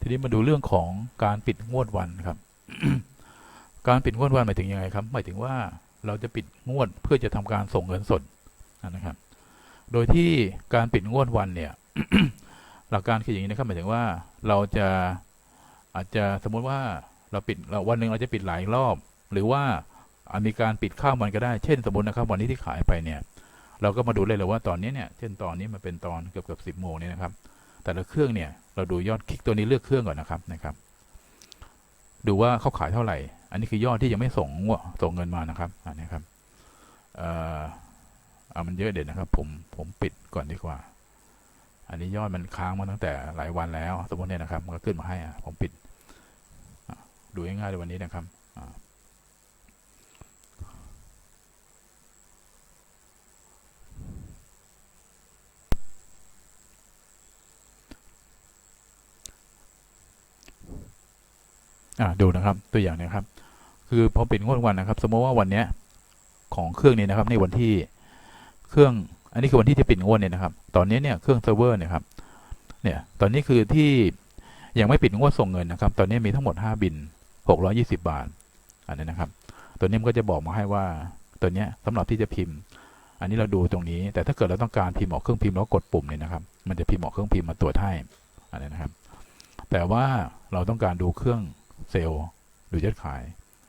ทีนี้มาดูเรื่องของการปิดงวดวันครับ การปิดงวดวันหมายถึงยังไงครับ หมายถึงว่าเราจะปิดงวดเพื่อจะทำการส่งเงินสดนะครับ โดยที่การปิดงวดวันเนี่ยหลักการคืออย่างนี้นะครับหมายถึงว่าเราจะอาจจะสมมุติว่าเราปิดเราวันหนึ่งเราจะปิดหลายรอบ หรือว่าอามีการปิดข้ามวันก็ได้เช่นสมมตินะครับ วันนี้ที่ขายไปเนี่ย เราก็มาดูเลยเลยว่าตอนนี้เนี่ยเช่นตอนนี้มันเป็นตอนเกือบเกือบสิบโมงเนี่ยนะครับ แต่ละเครื่องเนี่ย เราดูยอดคลิกตัวนี้เลือกเครื่องก่อนนะครับนะครับ ดูว่าเขาขายเท่าไหร่ อันนี้คือยอดที่ยังไม่ส่งส่งเงินมานะครับอันนี้ครับเอ่อเอามันเยอะเด็ดนะครับ ผมผมปิดก่อนดีกว่า อันนี้ยอดมันค้างมาตั้งแต่หลายวันแล้ว สมมติเนี่ยนะครับ มันก็ขึ้นมาให้อะผมปิดดูง่ายๆเลยวันนี้นะครับ ดูนะครับตัวอย่างนะครับ คือพอปิดงวดวันนะครับ สมมติว่าวันเนี้ยของเครื่องนี้นะครับ ในวันที่เครื่องอันนี้คือวันที่จะปิดงวดเนี่ยนะครับ ตอนนี้เนี่ยเครื่องเซิร์ฟเวอร์เนี่ยครับ เนี่ยตอนนี้คือที่ยังไม่ปิดงวดส่งเงินนะครับ ตอนนี้มีทั้งหมด 5 บิน 620 บาท อันนี้นะครับ ตัวนี้มันก็จะบอกมาให้ว่าตัวเนี้ยสำหรับที่จะพิมพ์ อันนี้เราดูตรงนี้ แต่ถ้าเกิดเราต้องการพิมพ์ออกเครื่องพิมพ์แล้วกดปุ่มเนี่ยนะครับ มันจะพิมพ์ออกเครื่องพิมพ์มาตรวจให้อันนี้นะครับ แต่ว่าเราต้องการดูเครื่อง เซลล์ดูยอดขาย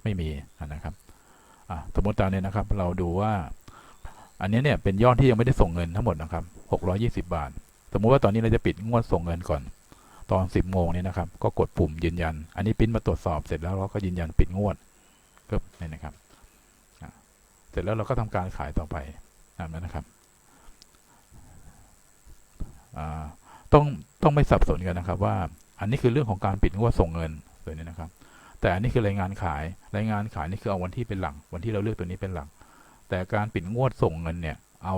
ไม่มีนะครับสมมติตามนี้นะครับ เราดูว่า อันนี้เนี่ยเป็นยอดที่ยังไม่ได้ส่งเงินทั้งหมดนะครับ620 บาท สมมุติว่าตอนนี้เราจะปิดงวดส่งเงินก่อน ตอน 10โมงเนี่ยนะครับ ก็กดปุ่มยืนยัน อันนี้ปริ้นมาตรวจสอบเสร็จแล้วเราก็ยืนยันปิดงวดก็นี่นะครับเสร็จแล้วเราก็ทำการขายต่อไปตามนั้นนะครับต้องต้องไม่สับสนกันนะครับว่า อันนี้คือเรื่องของการปิดงวดส่งเงิน ตัวนี้นะครับ แต่อันนี้คือรายงานขาย รายงานขายนี่คือเอาวันที่เป็นหลัก วันที่เราเลือกตัวนี้เป็นหลัก แต่การปิดงวดส่งเงินเนี่ย เอา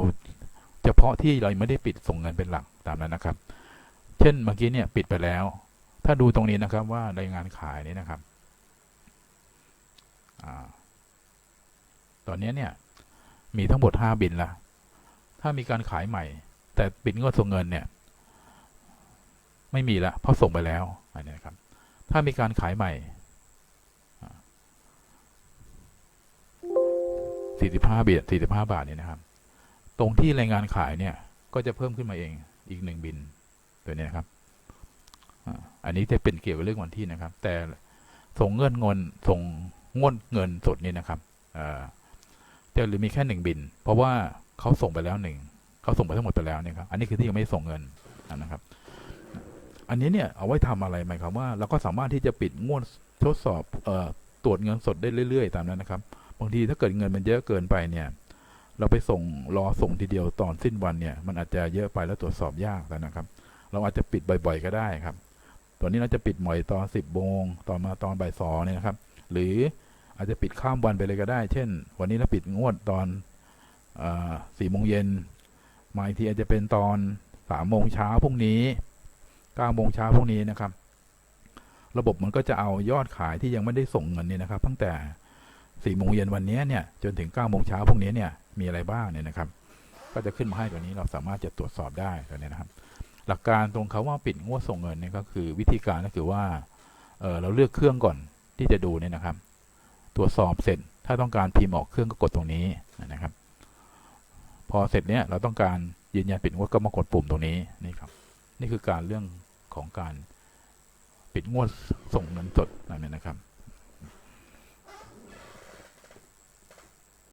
เฉพาะที่เราไม่ได้ปิดส่งเงินเป็นหลักตามนั้นนะครับ เช่นเมื่อกี้เนี่ยปิดไปแล้ว ถ้าดูตรงนี้นะครับว่ารายงานขายนี่นะครับอตอนนี้เนี่ยมีทั้งหมดห้าบินละถ้ามีการขายใหม่ แต่ปิดงวดส่งเงินเนี่ย ไม่มีละเพราะส่งไปแล้วอันนี้นะครับ ถ้ามีการขายใหม่สี่สิบห้าบาทสี่สิบห้าบาทเนี่ยนะครับ ตรงที่รายงานขายเนี่ย ก็จะเพิ่มขึ้นมาเองอีกหนึ่งบินตัวนี้นะครับ อันนี้จะเป็นเกี่ยวกับเรื่องวันที่นะครับ แต่ส่งเงินเงินส่งงวดเงินสดนี่นะครับจะหรือมีแค่หนึ่งบิน เพราะว่าเขาส่งไปแล้วหนึ่งเขาส่งไปทั้งหมดไปแล้วเนี่ยครับ อันนี้คือที่ยังไม่ส่งเงินนะครับ อันนี้เนี่ยเอาไว้ทำอะไรหมายความว่าเราก็สามารถที่จะปิดงวดทดสอบเอ่อตรวจเงินสดได้เรื่อย ๆ ตามนั้นนะครับ บางทีถ้าเกิดเงินมันเยอะเกินไปเนี่ย เราไปส่งรอส่งทีเดียวตอนสิ้นวันเนี่ย มันอาจจะเยอะไปแล้วตรวจสอบยากแล้วนะครับ เราอาจจะปิดบ่อย ๆ ก็ได้ครับ ตัวนี้เราจะปิดหม่อยตอนสิบโมงตอนมาตอนบ่ายสองเนี่ยนะครับ หรืออาจจะปิดข้ามวันไปเลยก็ได้ เช่น วันนี้เราปิดงวดตอนสี่โมงเย็นมาอีกทีอาจจะเป็นตอนสามโมงเช้าพรุ่งนี้ เก้าโมงเช้าพรุ่งนี้นะครับ ระบบมันก็จะเอายอดขายที่ยังไม่ได้ส่งเงินเนี่ยนะครับ ตั้งแต่สี่โมงเย็นวันนี้เนี่ยจนถึงเก้าโมงเช้าพรุ่งนี้เนี่ยมีอะไรบ้างเนี่ยนะครับ ก็จะขึ้นมาให้ตัวนี้เราสามารถจะตรวจสอบได้ตัวนี้นะครับ หลักการตรงคาว่าปิดงวดส่งเงินเนี่ยก็คือวิธีการก็คือว่าเออเราเลือกเครื่องก่อนที่จะดูเนี่ยนะครับ ตรวจสอบเสร็จถ้าต้องการพิมพ์ออกเครื่องก็กดตรงนี้นะครับ พอเสร็จเนี่ยเราต้องการยืนยันปิดงวดก็มากดปุ่มตรงนี้นี่ครับ นี่คือการเรื่อง ของการปิดงวดส่งเงินสดนั่นนะครับ